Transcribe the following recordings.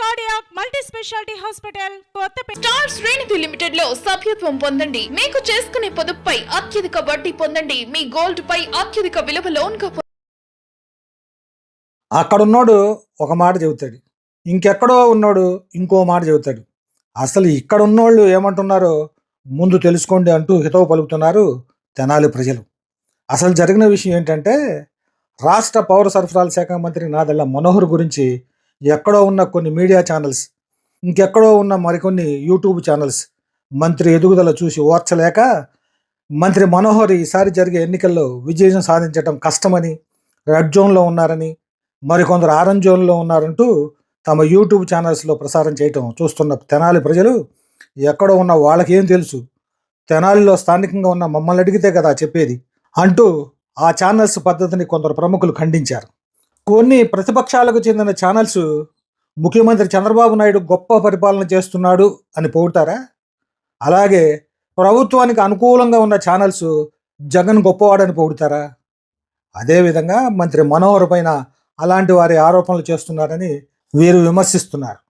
Cardiac multi speciality hospital Kothapeta star శ్రేణిధి లిమిటెడ్లో సభ్యత్వం పొందండి. మీకు చేసుకునే పొదుపుపై అత్యధిక వడ్డీ పొందండి. మీ గోల్డ్ పై అత్యధిక విలువ లోన్గా పొందండి. అక్కడున్నోడు ఒక మాట చెబుతాడు. ఇంకెక్కడో ఉన్నోడు ఇంకో మాట చెబుతాడు. అసలు ఇక్కడ ఉన్నోళ్ళు ఏమంటున్నారో ముందు తెలుసుకోండి అంటూ హితవు పలుకుతున్నారు తెనాలి ప్రజలు. అసలు జరిగిన విషయం ఏంటంటే రాష్ట్ర పౌర సరఫరాల శాఖ మంత్రి నాదెళ్ళ మనోహర్ గురించి ఎక్కడో ఉన్న కొన్ని మీడియా ఛానల్స్ ఇంకెక్కడో ఉన్న మరికొన్ని యూట్యూబ్ ఛానల్స్ మంత్రి ఎదుగుదల చూసి ఓర్చలేక మంత్రి మనోహర్ ఈసారి జరిగే ఎన్నికల్లో విజయం సాధించడం కష్టమని రెడ్ జోన్లో ఉన్నారని మరికొందరు ఆరెంజ్ జోన్లో ఉన్నారంటూ తమ యూట్యూబ్ ఛానల్స్లో ప్రసారం చేయటం చూస్తున్న తెనాలి ప్రజలు ఎక్కడో ఉన్న వాళ్ళకేం తెలుసు తెనాలిలో స్థానికంగా ఉన్న మమ్మల్ని అడిగితే కదా చెప్పేది అంటూ ఆ ఛానల్స్ పద్ధతిని కొందరు ప్రముఖులు ఖండించారు. కొన్ని ప్రతిపక్షాలకు చెందిన ఛానల్స్ ముఖ్యమంత్రి చంద్రబాబు నాయుడు గొప్ప పరిపాలన చేస్తున్నాడు అని పోగుతారా? అలాగే ప్రభుత్వానికి అనుకూలంగా ఉన్న ఛానల్స్ జగన్ గొప్పవాడని పొగుడతారా అదేవిధంగా మంత్రి మనోహర్ పైన అలాంటి వారి ఆరోపణలు చేస్తున్నారని వీరు విమర్శిస్తున్నారు.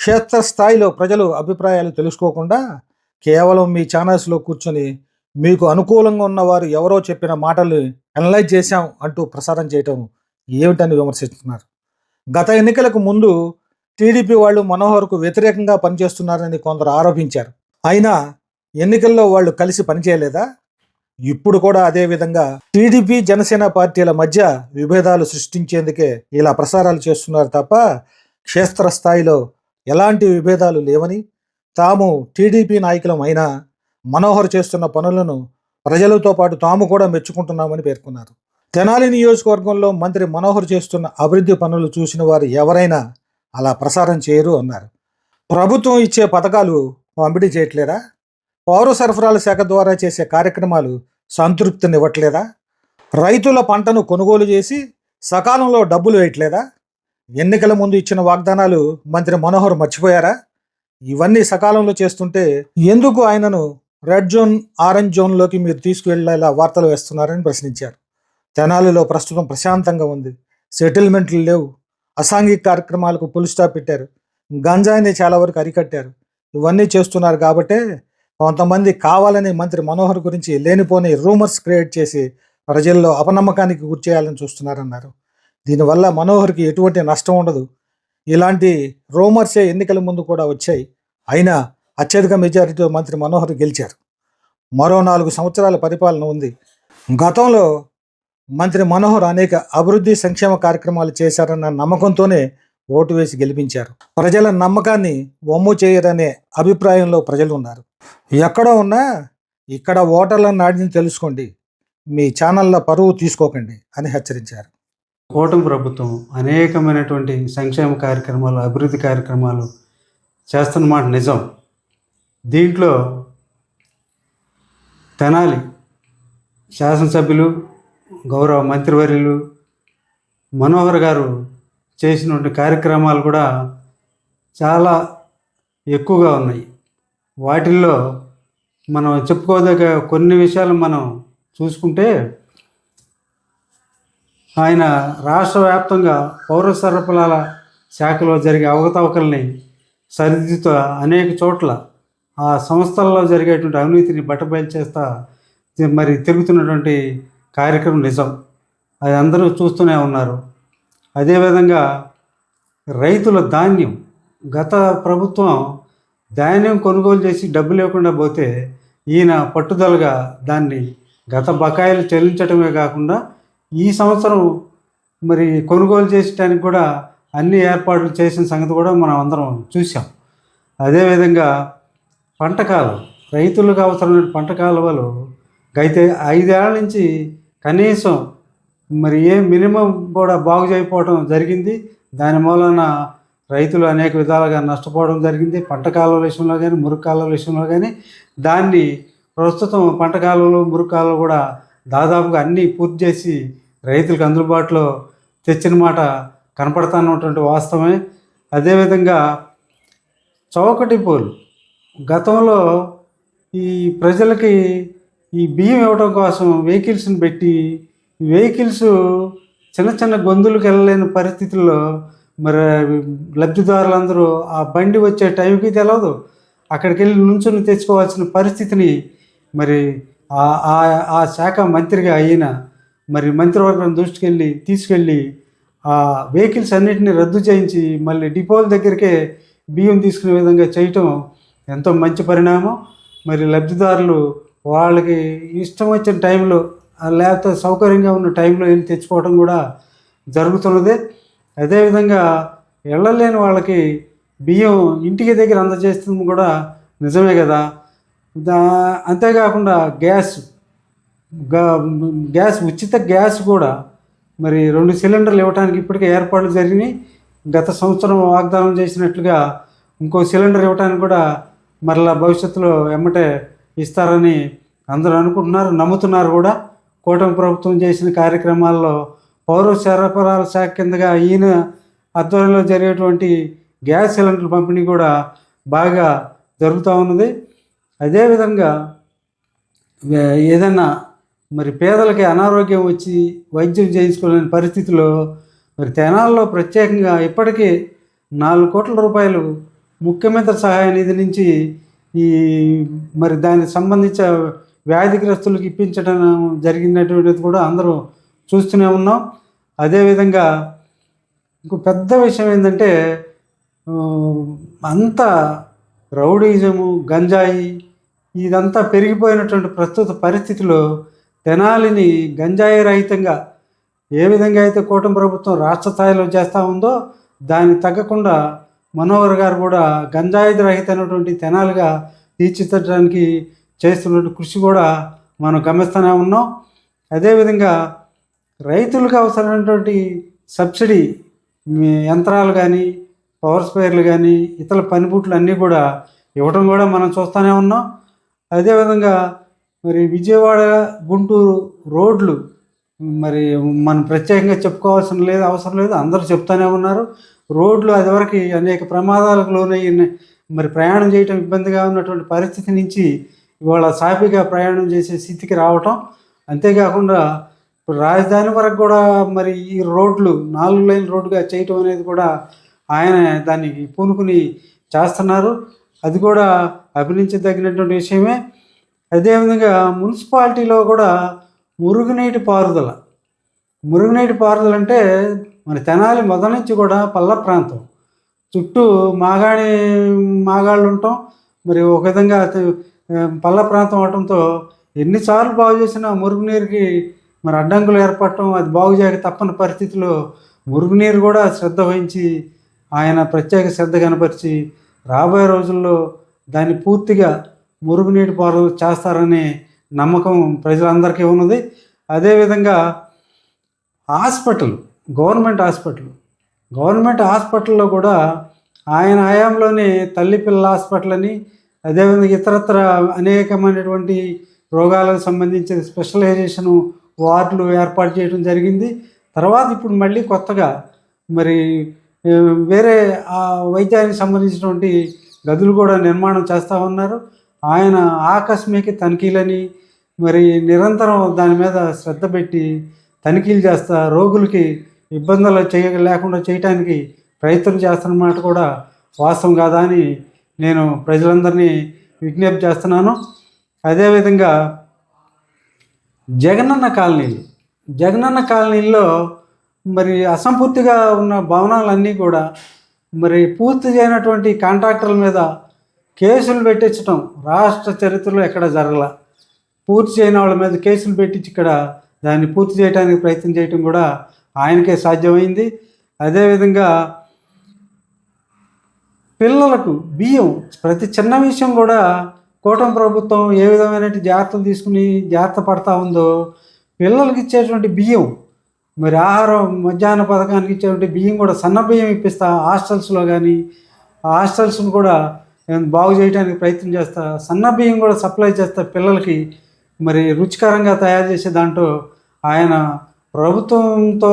క్షేత్రస్థాయిలో ప్రజలు అభిప్రాయాలు తెలుసుకోకుండా కేవలం మీ ఛానల్స్లో కూర్చొని మీకు అనుకూలంగా ఉన్నవారు ఎవరో చెప్పిన మాటలు అనలైజ్ చేశాం అంటూ ప్రసారం చేయటం ఏమిటని విమర్శిస్తున్నారు? గత ఎన్నికలకు ముందు టీడీపీ వాళ్ళు మనోహర్కు వ్యతిరేకంగా పనిచేస్తున్నారని కొందరు ఆరోపించారు. అయినా ఎన్నికల్లో వాళ్ళు కలిసి పనిచేయలేదా? ఇప్పుడు కూడా అదే విధంగా టీడీపీ జనసేన పార్టీల మధ్య విభేదాలు సృష్టించేందుకే ఇలా ప్రసారాలు చేస్తున్నారు తప్ప క్షేత్రస్థాయిలో ఎలాంటి విభేదాలు లేవని తాము టీడీపీ నాయకులం అయినా మనోహర్ చేస్తున్న పనులను ప్రజలతో పాటు తాము కూడా మెచ్చుకుంటున్నామని పేర్కొన్నారు. తెనాలి నియోజకవర్గంలో మంత్రి మనోహర్ చేస్తున్న అభివృద్ధి పనులు చూసిన వారు ఎవరైనా అలా ప్రసారం చేయరు అన్నారు. ప్రభుత్వం ఇచ్చే పథకాలు పంపిణీ చేయట్లేదా? పౌర సరఫరాల శాఖ ద్వారా చేసే కార్యక్రమాలు సంతృప్తినివ్వట్లేదా? రైతుల పంటను కొనుగోలు చేసి సకాలంలో డబ్బులు వేయట్లేదా? ఎన్నికల ముందు ఇచ్చిన వాగ్దానాలు మంత్రి మనోహర్ మర్చిపోయారా? ఇవన్నీ సకాలంలో చేస్తుంటే ఎందుకు ఆయనను రెడ్ జోన్ ఆరెంజ్ జోన్లోకి మీరు తీసుకువెళ్ళేలా వార్తలు వేస్తున్నారని ప్రశ్నించారు. తెనాలిలో ప్రస్తుతం ప్రశాంతంగా ఉంది. సెటిల్మెంట్లు లేవు. అసాంఘిక కార్యక్రమాలకు పుల్ స్టాప్ పెట్టారు. గంజాయిని చాలా వరకు అరికట్టారు. ఇవన్నీ చేస్తున్నారు కాబట్టే కొంతమంది కావాలని మంత్రి మనోహర్ గురించి లేనిపోని రూమర్స్ క్రియేట్ చేసి ప్రజల్లో అపనమ్మకానికి గురిచేయాలని చూస్తున్నారన్నారు. దీనివల్ల మనోహర్కి ఎటువంటి నష్టం ఉండదు. ఇలాంటి రూమర్సే ఎన్నికల ముందు కూడా వచ్చాయి. అయినా అత్యధిక మెజారిటీతో మంత్రి మనోహర్ గెలిచారు. మరో నాలుగు సంవత్సరాల పరిపాలన ఉంది. గతంలో మంత్రి మనోహర్ అనేక అభివృద్ధి సంక్షేమ కార్యక్రమాలు చేశారన్న నమ్మకంతోనే ఓటు వేసి గెలిపించారు. ప్రజల నమ్మకాన్ని వమ్ము చేయరనే అభిప్రాయంలో ప్రజలు ఉన్నారు. ఎక్కడో ఉన్నా ఇక్కడ ఓటర్లను నాడిని తెలుసుకోండి. మీ ఛానళ్ళ పరువు తీసుకోకండి అని హెచ్చరించారు. కూటమి ప్రభుత్వం అనేకమైనటువంటి సంక్షేమ కార్యక్రమాలు అభివృద్ధి కార్యక్రమాలు చేస్తున్నమాట నిజం. దీంట్లో తెనాలి శాసనసభ్యులు గౌరవ మంత్రివర్యులు మనోహర్ గారు చేసినటువంటి కార్యక్రమాలు కూడా చాలా ఎక్కువగా ఉన్నాయి. వాటిల్లో మనం చెప్పుకోదగ్గ కొన్ని విషయాలు మనం చూసుకుంటే ఆయన రాష్ట్ర వ్యాప్తంగా పౌర సరఫరాల శాఖలో జరిగే అవకతవకల్ని సరిదిద్దుతూ అనేక చోట్ల ఆ సంస్థల్లో జరిగేటువంటి అవినీతిని బట్టబయలు చేస్తా మరి తిరుగుతున్నటువంటి కార్యక్రమం నిజం. అది అందరూ చూస్తూనే ఉన్నారు. అదేవిధంగా రైతుల ధాన్యం గత ప్రభుత్వం ధాన్యం కొనుగోలు చేసి డబ్బు లేకుండా పోతే ఈయన పట్టుదలగా దాన్ని గత బకాయిలు చెల్లించడమే కాకుండా ఈ సంవత్సరం మరి కొనుగోలు చేసడానికి కూడా అన్ని ఏర్పాట్లు చేసిన సంగతి కూడా మనం అందరం చూసాం అదేవిధంగా పంటకాలం రైతులకు అవసరమైన పంట కాలువలు అయితే ఐదేళ్ళ నుంచి కనీసం మరి ఏ మినిమం కూడా బాగు చేయకపోవడం జరిగింది. దాని మూలన రైతులు అనేక విధాలుగా నష్టపోవడం జరిగింది. పంట కాలువల విషయంలో కానీ మురుగు కాలువల విషయంలో కానీ దాన్ని ప్రస్తుతం పంట కాలువలు మురుగు కాలువలు కూడా దాదాపుగా అన్నీ పూర్తి చేసి రైతులకు అందుబాటులో తెచ్చిన మాట కనపడుతున్నటువంటి వాస్తవమే. అదేవిధంగా చౌకటి పోలు. గతంలో ఈ ప్రజలకి ఈ బియ్యం ఇవ్వడం కోసం వెహికల్స్ని పెట్టి వెహికల్స్ చిన్న చిన్న గొంతులకు వెళ్ళలేని పరిస్థితుల్లో మరి లబ్ధిదారులందరూ ఆ బండి వచ్చే టైంకి తెలియదు అక్కడికి వెళ్ళి నుంచుని తెచ్చుకోవాల్సిన పరిస్థితిని మరి ఆ- ఆ- ఆ శాఖ మంత్రిగా అయిన మరి మంత్రివర్గం దృష్టికి వెళ్ళి తీసుకెళ్ళి ఆ వెహికల్స్ అన్నిటిని రద్దు చేయించి మళ్ళీ డిపోల దగ్గరికే బియ్యం తీసుకునే విధంగా చేయటం ఎంతో మంచి పరిణామం. మరి లబ్ధిదారులు వాళ్ళకి ఇష్టం వచ్చిన టైంలో ఆ లేకపోతే సౌకర్యంగా ఉన్న టైంలో వెళ్ళి తెచ్చుకోవడం కూడా జరుగుతున్నది. అదేవిధంగా వెళ్ళలేని వాళ్ళకి బియ్యం ఇంటికి దగ్గర అందజేస్తుంది కూడా నిజమే కదా. దా అంతేకాకుండా గ్యాస్ గ్యాస్ ఉచిత గ్యాస్ కూడా మరి రెండు సిలిండర్లు ఇవ్వడానికి ఇప్పటికే ఏర్పాట్లు జరిగినాయి. గత సంవత్సరం వాగ్దానం చేసినట్లుగా ఇంకో సిలిండర్ ఇవ్వడానికి కూడా మరలా భవిష్యత్తులో ఎమ్మటే ఇస్తారని అందరూ అనుకుంటున్నారు నమ్ముతున్నారు కూడా. కూటమి ప్రభుత్వం చేసిన కార్యక్రమాల్లో పౌర సరఫరాల శాఖ కిందగా ఈయన ఆధ్వర్యంలో జరిగేటువంటి గ్యాస్ సిలిండర్ పంపిణీ కూడా బాగా జరుగుతూ ఉన్నది. అదేవిధంగా ఏదైనా మరి పేదలకి అనారోగ్యం వచ్చి వైద్యం చేయించుకోలేని పరిస్థితిలో మరి తెనాల్లో ప్రత్యేకంగా ఇప్పటికీ నాలుగు కోట్ల రూపాయలు ముఖ్యమంత్రి సహాయ నిధి నుంచి ఈ మరి దానికి సంబంధించిన వ్యాధిగ్రస్తులకు ఇప్పించడం జరిగినటువంటిది కూడా అందరూ చూస్తూనే ఉన్నాం. అదేవిధంగా ఇంకో పెద్ద విషయం ఏంటంటే అంత అంతా రౌడీజము గంజాయి ఇదంతా పెరిగిపోయినటువంటి ప్రస్తుత పరిస్థితిలో తెనాలిని గంజాయి రహితంగా ఏ విధంగా అయితే కూటమి ప్రభుత్వం రాష్ట్ర స్థాయిలో చేస్తూ ఉందో దాన్ని తగ్గకుండా మనోహర్ గారు కూడా గంజాయి రహితమైనటువంటి తెనాలిగా తీర్చిదిద్దడానికి చేస్తున్నటువంటి కృషి కూడా మనం గమనిస్తూనే ఉన్నాం. అదేవిధంగా రైతులకు అవసరమైనటువంటి సబ్సిడీ యంత్రాలు కానీ పవర్ స్పేర్లు కానీ ఇతర పనిముట్లు అన్నీ కూడా ఇవ్వటం కూడా మనం చూస్తూనే ఉన్నాం. అదేవిధంగా మరి విజయవాడ గుంటూరు రోడ్లు మరి మనం ప్రత్యేకంగా చెప్పుకోవాల్సిన లేదు అవసరం లేదు అందరూ చెప్తానే ఉన్నారు. రోడ్లు అదివరకు అనేక ప్రమాదాలకు లోనయ్యి మరి ప్రయాణం చేయటం ఇబ్బందిగా ఉన్నటువంటి పరిస్థితి నుంచి ఇవాళ సాఫీగా ప్రయాణం చేసే స్థితికి రావటం. అంతేకాకుండా ఇప్పుడు రాజధాని వరకు కూడా మరి ఈ రోడ్లు నాలుగు లైన్ రోడ్డుగా చేయటం అనేది కూడా ఆయన దాన్ని పూనుకుని చేస్తున్నారు. అది కూడా అభినంచదగినటువంటి విషయమే. అదేవిధంగా మున్సిపాలిటీలో కూడా మురుగునీటి పారుదల. మురుగునీటి పారుదల అంటే మన తెనాలి మొదల నుంచి కూడా పల్ల ప్రాంతం. చుట్టూ మాగాణి మాగాళ్ళు ఉంటాం. మరి ఒక విధంగా పల్ల ప్రాంతం అవటంతో ఎన్నిసార్లు బాగు చేసినా మురుగునీరుకి మరి అడ్డంకులు ఏర్పడటం అది బాగు చేయక తప్పని పరిస్థితిలో మురుగునీరు కూడా శ్రద్ధ వహించి ఆయన ప్రత్యేక శ్రద్ధ కనపరిచి రాబోయే రోజుల్లో దాన్ని పూర్తిగా మురుగునీటి పారుదల చేస్తారనే నమ్మకం ప్రజలందరికీ ఉన్నది. అదేవిధంగా హాస్పిటల్ గవర్నమెంట్ హాస్పిటల్. గవర్నమెంట్ హాస్పిటల్లో కూడా ఆయన హయాంలోనే తల్లి పిల్లల హాస్పిటల్ అని అదేవిధంగా ఇతరత్ర అనేకమైనటువంటి రోగాలకు సంబంధించిన స్పెషలైజేషన్ వార్డులు ఏర్పాటు చేయడం జరిగింది. తర్వాత ఇప్పుడు మళ్ళీ కొత్తగా మరి వేరే ఆ వైద్యానికి సంబంధించినటువంటి గదులు కూడా నిర్మాణం చేస్తూ ఉన్నారు. ఆయన ఆకస్మిక తనిఖీలని మరి నిరంతరం దాని మీద శ్రద్ధ పెట్టి తనిఖీలు చేస్తా రోగులకి ఇబ్బందులు చేయ లేకుండా చేయటానికి ప్రయత్నం చేస్తున్నమాట కూడా వాస్తవం కాదా అని నేను ప్రజలందరినీ విజ్ఞప్తి చేస్తున్నాను. అదేవిధంగా జగనన్న కాలనీలు జగనన్న కాలనీల్లో మరి అసంపూర్తిగా ఉన్న భవనాలన్నీ కూడా మరి పూర్తి చేయనటువంటి కాంట్రాక్టర్ల మీద కేసులు పెట్టించడం రాష్ట్ర చరిత్రలో ఎక్కడ జరగల. పూర్తి చేయని వాళ్ళ మీద కేసులు పెట్టించి ఇక్కడ దాన్ని పూర్తి చేయడానికి ప్రయత్నం చేయటం కూడా ఆయనకే సాధ్యమైంది. అదేవిధంగా పిల్లలకు బియ్యం ప్రతి చిన్న విషయం కూడా కూటమి ప్రభుత్వం ఏ విధమైన జాగ్రత్తలు తీసుకుని జాగ్రత్త పడతా ఉందో పిల్లలకి ఇచ్చేటువంటి బియ్యం మరి ఆహారం మధ్యాహ్న పథకానికి ఇచ్చేటువంటి బియ్యం కూడా సన్న బియ్యం ఇప్పిస్తా హాస్టల్స్లో కానీ హాస్టల్స్ను కూడా నేను బాగు చేయడానికి ప్రయత్నం చేస్తా సన్న బియ్యం కూడా సప్లై చేస్తా పిల్లలకి మరి రుచికరంగా తయారు చేసే దాంట్లో ఆయన ప్రభుత్వంతో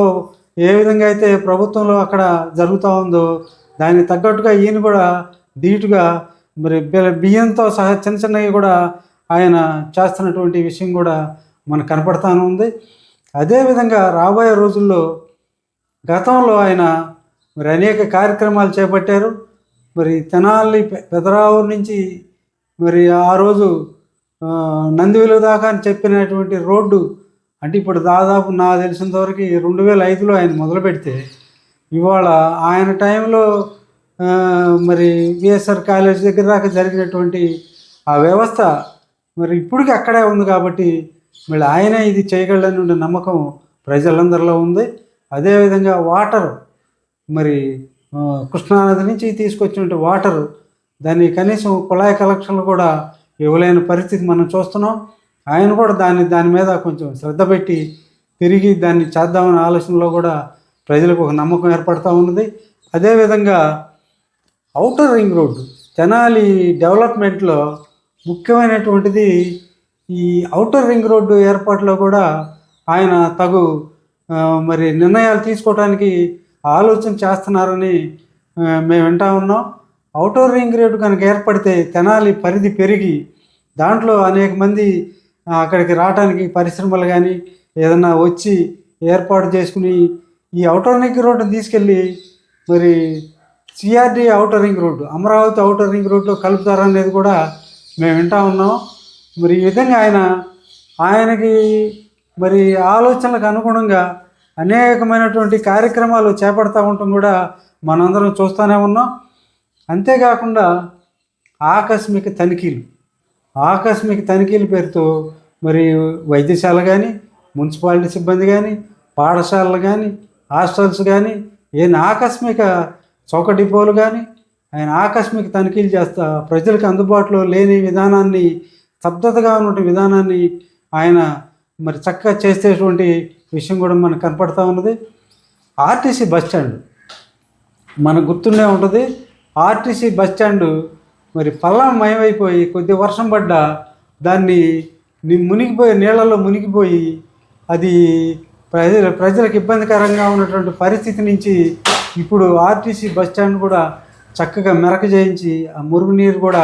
ఏ విధంగా అయితే ప్రభుత్వంలో అక్కడ జరుగుతూ ఉందో దానికి తగ్గట్టుగా ఈయన కూడా ధీటుగా మరి బియ్యంతో సహా చిన్న చిన్నవి కూడా ఆయన చేస్తున్నటువంటి విషయం కూడా మనకు కనపడతాను ఉంది. అదేవిధంగా రాబోయే రోజుల్లో గతంలో ఆయన మరి అనేక కార్యక్రమాలు చేపట్టారు. మరి తెనాలి పెదరావు నుంచి మరి ఆ రోజు నందివిలు దాకా అని చెప్పినటువంటి రోడ్డు అంటే ఇప్పుడు దాదాపు నా తెలిసినంతవరకు రెండు వేల ఐదులో ఆయన మొదలు పెడితే ఇవాళ ఆయన టైంలో మరి విఎస్ఆర్ కాలేజ్ దగ్గర దాకా జరిగినటువంటి ఆ వ్యవస్థ మరి ఇప్పటికీ అక్కడే ఉంది కాబట్టి మళ్ళీ ఆయనే ఇది చేయగలని ఉండే నమ్మకం ప్రజలందరిలో ఉంది. అదేవిధంగా వాటర్ మరి కృష్ణానది నుంచి తీసుకొచ్చినటువంటి వాటర్ దాన్ని కనీసం కుళాయి కలెక్షన్లు కూడా ఇవ్వలేని పరిస్థితి మనం చూస్తున్నాం. ఆయన కూడా దాన్ని దాని మీద కొంచెం శ్రద్ధ పెట్టి తిరిగి దాన్ని చేద్దామనే ఆలోచనలో కూడా ప్రజలకు ఒక నమ్మకం ఏర్పడుతూ ఉన్నది. అదేవిధంగా అవుటర్ రింగ్ రోడ్డు తెనాలి డెవలప్మెంట్లో ముఖ్యమైనటువంటిది ఈ అవుటర్ రింగ్ రోడ్డు ఏర్పాటులో కూడా ఆయన తగు మరి నిర్ణయాలు తీసుకోవడానికి ఆలోచన చేస్తున్నారని మేము వింటా ఉన్నాం. అవుటర్ రింగ్ రోడ్డు కనుక ఏర్పడితే తెనాలి పరిధి పెరిగి దాంట్లో అనేక మంది అక్కడికి రావడానికి పరిశ్రమలు కానీ ఏదన్నా వచ్చి ఏర్పాటు చేసుకుని ఈ ఔటర్ రింగ్ తీసుకెళ్ళి మరి CRD outer ring road Amaravati outer ring రోడ్లో కలుపుతారనేది కూడా మేము వింటా ఉన్నాం. మరి ఈ విధంగా ఆయన ఆయనకి మరి ఆలోచనలకు అనుగుణంగా అనేకమైనటువంటి కార్యక్రమాలు చేపడతా ఉండటం కూడా మనందరం చూస్తూనే ఉన్నాం. అంతేకాకుండా ఆకస్మిక తనిఖీలు. ఆకస్మిక తనిఖీల పేరుతో మరి వైద్యశాల కానీ మున్సిపాలిటీ సిబ్బంది కానీ పాఠశాలలు కానీ హాస్టల్స్ కానీ ఏం ఆకస్మిక చౌక డిపోలు కానీ ఆయన ఆకస్మిక తనిఖీలు చేస్తా ప్రజలకు అందుబాటులో లేని విధానాన్ని స్తబ్దతగా ఉన్న విధానాన్ని ఆయన మరి చక్కగా చేసేటువంటి విషయం కూడా మనకు కనపడతా ఉన్నది. ఆర్టీసీ బస్ స్టాండ్ మనకు గుర్తుండే ఉంటుంది. ఆర్టీసీ బస్ స్టాండ్ మరి పల్లం మయమైపోయి కొద్ది వర్షం పడ్డా దాన్ని మునిగిపోయి నీళ్ళలో మునిగిపోయి అది ప్రజల ప్రజలకు ఇబ్బందికరంగా ఉన్నటువంటి పరిస్థితి నుంచి ఇప్పుడు ఆర్టీసీ బస్ స్టాండ్ కూడా చక్కగా మెరక చేయించి ఆ మురుగునీరు కూడా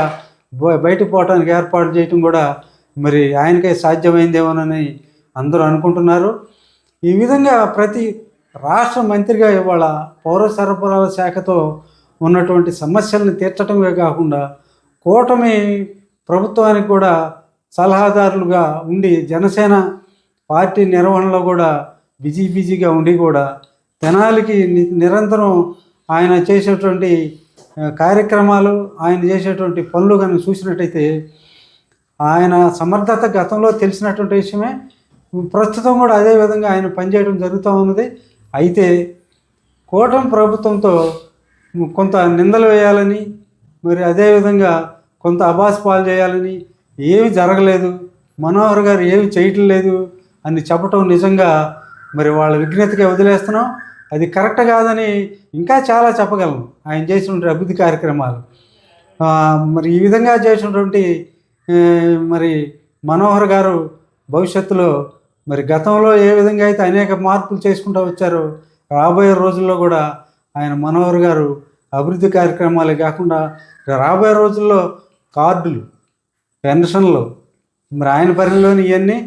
బయట బయటకు పోవడానికి ఏర్పాటు చేయటం కూడా మరి ఆయనకే సాధ్యమైందేమోనని అందరూ అనుకుంటున్నారు. ఈ విధంగా ప్రతి రాష్ట్ర మంత్రిగా ఇవాళ పౌర సరఫరాల శాఖతో ఉన్నటువంటి సమస్యలను తీర్చడమే కాకుండా కూటమి ప్రభుత్వానికి కూడా సలహాదారులుగా ఉండి జనసేన పార్టీ నిర్వహణలో కూడా బిజీ బిజీగా ఉండి కూడా తెనాలికి ని- నిరంతరం ఆయన చేసేటువంటి కార్యక్రమాలు ఆయన చేసేటువంటి పనులు కనుక చూసినట్టయితే ఆయన సమర్థత గతంలో తెలిసినటువంటి విషయమే. ప్రస్తుతం కూడా అదే విధంగా ఆయన పనిచేయడం జరుగుతూ ఉన్నది. అయితే కూటమి ప్రభుత్వంతో కొంత నిందలు వేయాలని మరి అదేవిధంగా కొంత అబాస్ పాలు చేయాలని ఏమి జరగలేదు మనోహర్ గారు ఏమి చేయటం లేదు అని చెప్పటం నిజంగా మరి వాళ్ళ విఘ్నతకే వదిలేస్తున్నాం. అది కరెక్ట్ కాదని ఇంకా చాలా చెప్పగలను ఆయన చేసినటువంటి అభివృద్ధి కార్యక్రమాలు. మరి ఈ విధంగా చేసినటువంటి మరి మనోహర్ గారు భవిష్యత్తులో మరి గతంలో ఏ విధంగా అయితే అనేక మార్పులు చేసుకుంటూ వచ్చారో రాబోయే రోజుల్లో కూడా ఆయన మనోహర్ గారు అభివృద్ధి కార్యక్రమాలే కాకుండా రాబోయే రోజుల్లో కార్డులు పెన్షన్లు మరి ఆయన పరిధిలోని ఇవన్నీ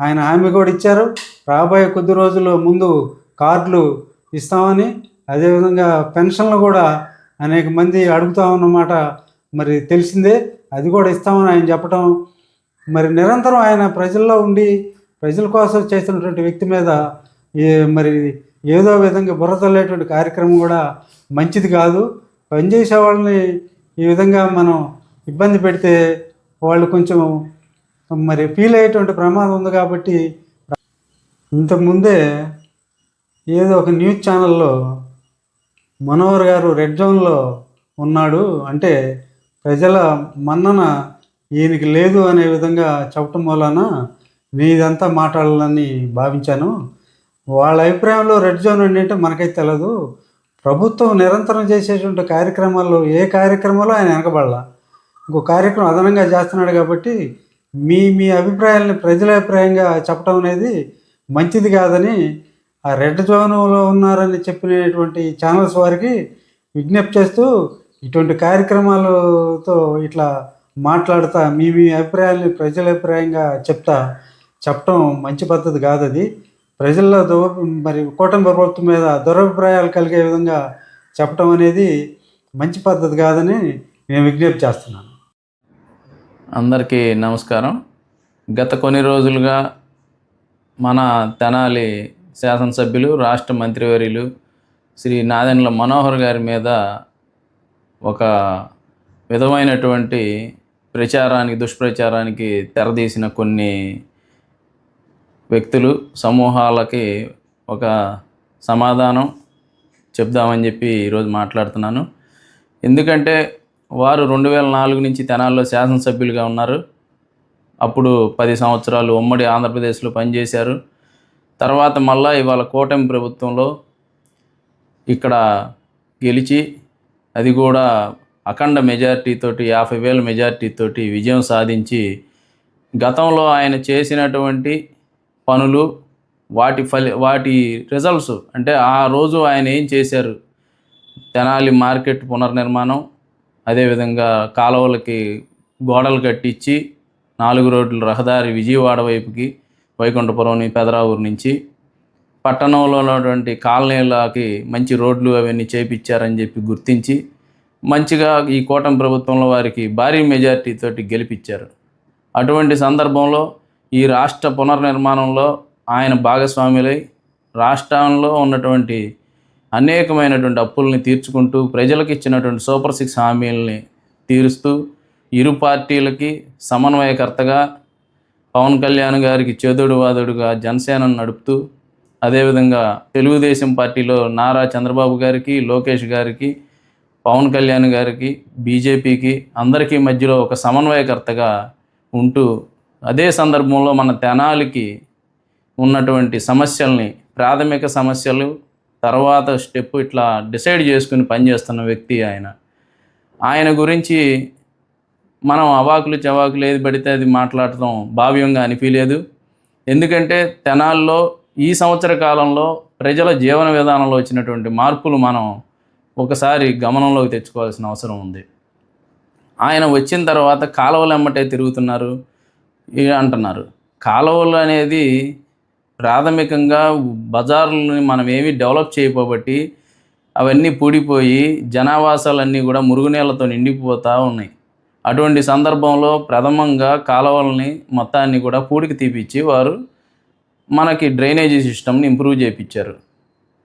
ఆయన హామీ కూడా ఇచ్చారు. రాబోయే కొద్ది రోజుల్లో ముందు కార్డులు ఇస్తామని అదేవిధంగా పెన్షన్లు కూడా అనేక మంది అడుగుతా ఉన్నమాట మరి తెలిసిందే. అది కూడా ఇస్తామని ఆయన చెప్పటం మరి నిరంతరం ఆయన ప్రజల్లో ఉండి ప్రజల కోసం చేస్తున్నటువంటి వ్యక్తి మీద మరి ఏదో విధంగా బుర్రతల్లేటువంటి కార్యక్రమం కూడా మంచిది కాదు. పనిచేసే వాళ్ళని ఈ విధంగా మనం ఇబ్బంది పెడితే వాళ్ళు కొంచెం మరి ఫీల్ అయ్యేటువంటి ప్రమాదం ఉంది కాబట్టి ఇంతకుముందే ఏదో ఒక న్యూస్ ఛానల్లో మనోహర్ గారు రెడ్ జోన్లో ఉన్నాడు. అంటే ప్రజల మన్నన ఈయనకి లేదు అనే విధంగా చెప్పటం వలన నీదంతా మాట్లాడాలని భావించాను. వాళ్ళ అభిప్రాయంలో రెడ్ జోన్ ఏంటంటే మనకైతే తెలియదు ప్రభుత్వం నిరంతరం చేసేటువంటి కార్యక్రమాల్లో ఏ కార్యక్రమంలో ఆయన వెనకబడాల. ఇంకో కార్యక్రమం అదనంగా చేస్తున్నాడు కాబట్టి మీ మీ అభిప్రాయాలని ప్రజల అభిప్రాయంగా చెప్పడం అనేది మంచిది కాదని ఆ రెడ్ జోన్లో ఉన్నారని చెప్పినటువంటి ఛానల్స్ వారికి విజ్ఞప్తి చేస్తూ ఇటువంటి కార్యక్రమాలతో ఇట్లా మాట్లాడుతా మీ మీ అభిప్రాయాల్ని ప్రజల అభిప్రాయంగా చెప్తా చెప్పటం మంచి పద్ధతి కాదు అది ప్రజల్లో మరి కూటమి ప్రభుత్వం మీద దురభిప్రాయాలు కలిగే విధంగా చెప్పడం అనేది మంచి పద్ధతి కాదని నేను విజ్ఞప్తి చేస్తున్నాను. అందరికీ నమస్కారం. గత కొన్ని రోజులుగా మన తెనాలి శాసనసభ్యులు రాష్ట్ర మంత్రివర్యులు శ్రీ నాదెండ్ల మనోహర్ గారి మీద ఒక విధమైనటువంటి ప్రచారానికి దుష్ప్రచారానికి తెరదీసిన కొన్ని వ్యక్తులు సమూహాలకి ఒక సమాధానం చెప్దామని చెప్పి ఈరోజు మాట్లాడుతున్నాను. ఎందుకంటే వారు రెండు వేల నాలుగు నుంచి తెనాల్లో శాసనసభ్యులుగా ఉన్నారు. అప్పుడు పది సంవత్సరాలు ఉమ్మడి ఆంధ్రప్రదేశ్లో పనిచేశారు. తర్వాత మళ్ళా ఇవాళ కూటమి ప్రభుత్వంలో ఇక్కడ గెలిచి అది కూడా అఖండ మెజార్టీతోటి యాభై వేల మెజార్టీతోటి విజయం సాధించి గతంలో ఆయన చేసినటువంటి పనులు వాటి ఫలి వాటి రిజల్ట్స్ అంటే ఆ రోజు ఆయన ఏం చేశారు? తెనాలి మార్కెట్ పునర్నిర్మాణం అదేవిధంగా కాలువలకి గోడలు కట్టించి నాలుగు రోడ్ల రహదారి విజయవాడ వైపుకి వైకుంఠపురం పెదరావూరు నుంచి పట్టణంలో ఉన్నటువంటి కాలనీలకి మంచి రోడ్లు అవన్నీ చేపించారని చెప్పి గుర్తించి మంచిగా ఈ కూటమి ప్రభుత్వంలో వారికి భారీ మెజారిటీతో గెలిపించారు. అటువంటి సందర్భంలో ఈ రాష్ట్ర పునర్నిర్మాణంలో ఆయన భాగస్వాములై రాష్ట్రంలో ఉన్నటువంటి అనేకమైనటువంటి అప్పుల్ని తీర్చుకుంటూ ప్రజలకు ఇచ్చినటువంటి సూపర్ సిక్స్ హామీలని తీరుస్తూ ఇరు పార్టీలకి సమన్వయకర్తగా పవన్ కళ్యాణ్ గారికి చేదుడు వాదుడుగా జనసేనను నడుపుతూ అదేవిధంగా తెలుగుదేశం పార్టీలో నారా చంద్రబాబు గారికి లోకేష్ గారికి పవన్ కళ్యాణ్ గారికి బీజేపీకి అందరికీ మధ్యలో ఒక సమన్వయకర్తగా ఉంటూ అదే సందర్భంలో మన తెనాలికి ఉన్నటువంటి సమస్యల్ని ప్రాథమిక సమస్యలు తర్వాత స్టెప్ ఇట్లా డిసైడ్ చేసుకుని పనిచేస్తున్న వ్యక్తి ఆయన. ఆయన గురించి మనం అవాకులు చవాకులు ఏది పడితే అది మాట్లాడటం భావ్యంగా అనిపించలేదు ఎందుకంటే తెనాల్లో ఈ సంవత్సర కాలంలో ప్రజల జీవన విధానంలో వచ్చినటువంటి మార్పులు మనం ఒకసారి గమనంలోకి తెచ్చుకోవాల్సిన అవసరం ఉంది. ఆయన వచ్చిన తర్వాత కాలువలు ఎమ్మటే తిరుగుతున్నారు. అంటున్నారు. కాలువలు అనేది ప్రాథమికంగా బజార్లని మనం ఏమీ డెవలప్ చేయబట్టి అవన్నీ పూడిపోయి జనావాసాలన్నీ కూడా మురుగునీళ్ళతో నిండిపోతూ ఉన్నాయి. అటువంటి సందర్భంలో ప్రథమంగా కాలువలని మొత్తాన్ని కూడా పూడికి తీపిచ్చి వారు మనకి డ్రైనేజీ సిస్టమ్ని ఇంప్రూవ్ చేయించారు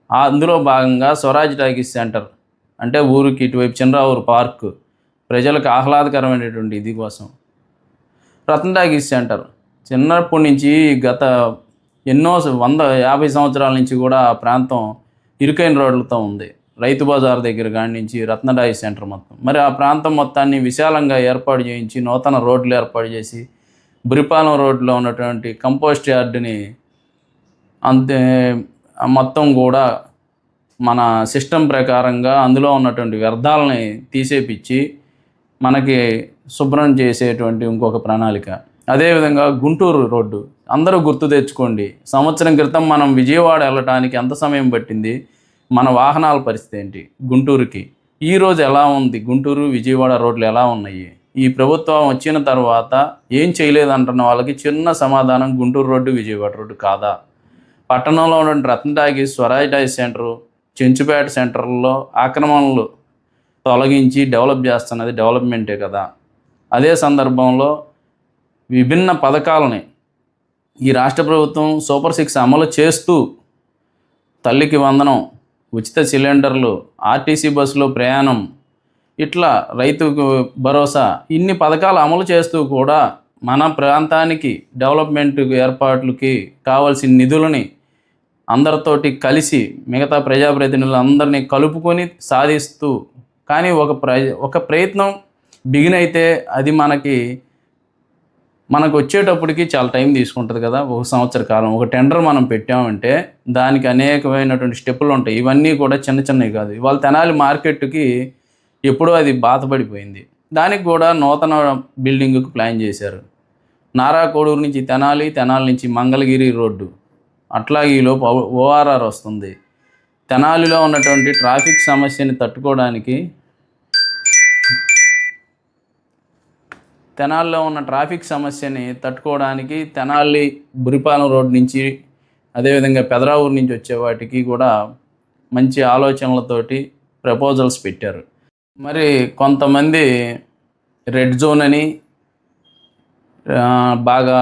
అందులో భాగంగా స్వరాజ్ టాకీస్ సెంటర్ అంటే ఊరికి ఇటువైపు చంద్రావూరు పార్క్ ప్రజలకు ఆహ్లాదకరమైనటువంటి ఇది కోసం. రతన్ టాకీస్ సెంటర్ చిన్నప్పటి నుంచి గత ఎన్నో వంద యాభై సంవత్సరాల నుంచి కూడా ఆ ప్రాంతం ఇరుకైన రోడ్లతో ఉంది. రైతు బజార్ దగ్గర కాడి నుంచి రత్నడాయి సెంటర్ మొత్తం. మరి ఆ ప్రాంతం మొత్తాన్ని విశాలంగా ఏర్పాటు చేయించి నూతన రోడ్లు ఏర్పాటు చేసి బురిపాలెం రోడ్లో ఉన్నటువంటి కంపోస్ట్ యార్డుని అంతే మొత్తం కూడా మన సిస్టమ్ ప్రకారంగా అందులో ఉన్నటువంటి వ్యర్థాలని తీసేపిచ్చి మనకి శుభ్రం చేసేటువంటి ఇంకొక ప్రణాళిక. అదేవిధంగా గుంటూరు రోడ్డు. అందరూ గుర్తు తెచ్చుకోండి. సంవత్సరం క్రితం మనం విజయవాడ వెళ్ళటానికి ఎంత సమయం పట్టింది? మన వాహనాల పరిస్థితి ఏంటి? గుంటూరుకి. ఈ రోజు ఎలా ఉంది? గుంటూరు విజయవాడ రోడ్లు ఎలా ఉన్నాయి? ఈ ప్రభుత్వం వచ్చిన తర్వాత ఏం చేయలేదంటున్న వాళ్ళకి చిన్న సమాధానం గుంటూరు రోడ్డు విజయవాడ రోడ్డు కాదా? పట్టణంలో ఉన్న Ratna talkies Swaraj talkies centre Chenchupeta సెంటర్లో ఆక్రమణలు తొలగించి డెవలప్ చేస్తున్నది డెవలప్మెంటే కదా. అదే సందర్భంలో విభిన్న పథకాలని ఈ రాష్ట్ర ప్రభుత్వం సూపర్ సిక్స్ అమలు చేస్తూ తల్లికి వందనం ఉచిత సిలిండర్లు ఆర్టీసీ బస్సులో ప్రయాణం ఇట్లా రైతుకు భరోసా ఇన్ని పథకాలు అమలు చేస్తూ కూడా మన ప్రాంతానికి డెవలప్మెంట్ ఏర్పాట్లకి కావాల్సిన నిధులని అందరితోటి కలిసి మిగతా ప్రజాప్రతినిధులందరినీ కలుపుకొని సాధిస్తూ కానీ ఒక ప్ర ఒక ప్రయత్నం బిగిన్ అయితే అది మనకి మనకు వచ్చేటప్పటికి చాలా టైం తీసుకుంటుంది కదా ఒక సంవత్సర కాలం. ఒక టెండర్ మనం పెట్టామంటే దానికి అనేకమైనటువంటి స్టెప్పులు ఉంటాయి. ఇవన్నీ కూడా చిన్న చిన్నవి కాదు. ఇవాళ తెనాలి మార్కెట్కి ఎప్పుడో అది బాధపడిపోయింది. దానికి కూడా నూతన బిల్డింగ్కు ప్లాన్ చేశారు. నారా కోడూరు నుంచి తెనాలి తెనాలి నుంచి మంగళగిరి రోడ్డు. అట్లాగే ఈలోపు ఓఆర్ఆర్ వస్తుంది. తెనాలిలో ఉన్నటువంటి ట్రాఫిక్ సమస్యని తట్టుకోవడానికి తెనాల్లో ఉన్న ట్రాఫిక్ సమస్యని తట్టుకోవడానికి తెనాలి బురిపాలెం రోడ్ నుంచి అదేవిధంగా పెదరావూరు నుంచి వచ్చే వాటికి కూడా మంచి ఆలోచనలతోటి ప్రపోజల్స్ పెట్టారు. మరి కొంతమంది రెడ్ జోన్ అని బాగా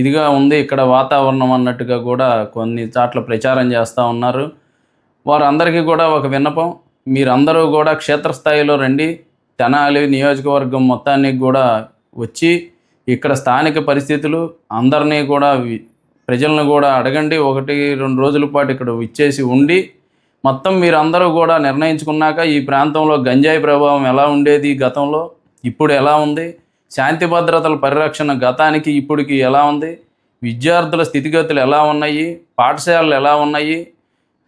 ఇదిగా ఉంది ఇక్కడ వాతావరణం అన్నట్టుగా కూడా కొన్ని చాట్ల ప్రచారం చేస్తూ ఉన్నారు. వారందరికీ కూడా ఒక విన్నపం మీరందరూ కూడా క్షేత్రస్థాయిలో రండి. తెనాలి నియోజకవర్గం మొత్తానికి కూడా వచ్చి ఇక్కడ స్థానిక పరిస్థితులు అందరినీ కూడా ప్రజలను కూడా అడగండి. ఒకటి రెండు రోజుల పాటు ఇక్కడ ఇచ్చేసి ఉండి మొత్తం మీరందరూ కూడా నిర్ణయించుకున్నాక ఈ ప్రాంతంలో గంజాయి ప్రభావం ఎలా ఉండేది గతంలో ఇప్పుడు ఎలా ఉంది శాంతి భద్రతల పరిరక్షణ గతానికి ఇప్పటికి ఎలా ఉంది విద్యార్థుల స్థితిగతులు ఎలా ఉన్నాయి పాఠశాలలు ఎలా ఉన్నాయి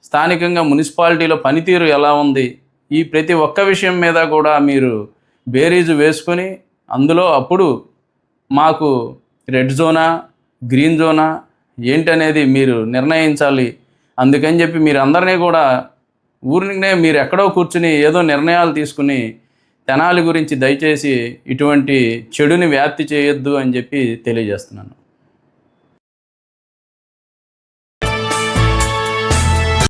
స్థానికంగా మున్సిపాలిటీలో పనితీరు ఎలా ఉంది ఈ ప్రతి ఒక్క విషయం మీద కూడా మీరు బేరీజు వేసుకొని అందులో అప్పుడు మాకు రెడ్ జోనా గ్రీన్ జోనా ఏంటనేది మీరు నిర్ణయించాలి. అందుకని చెప్పి మీరు అందరినీ కూడా ఊరినే మీరు ఎక్కడో కూర్చుని ఏదో నిర్ణయాలు తీసుకుని తెనాలి గురించి దయచేసి ఇటువంటి చెడుని వ్యాప్తి చేయొద్దు అని చెప్పి తెలియజేస్తున్నాను.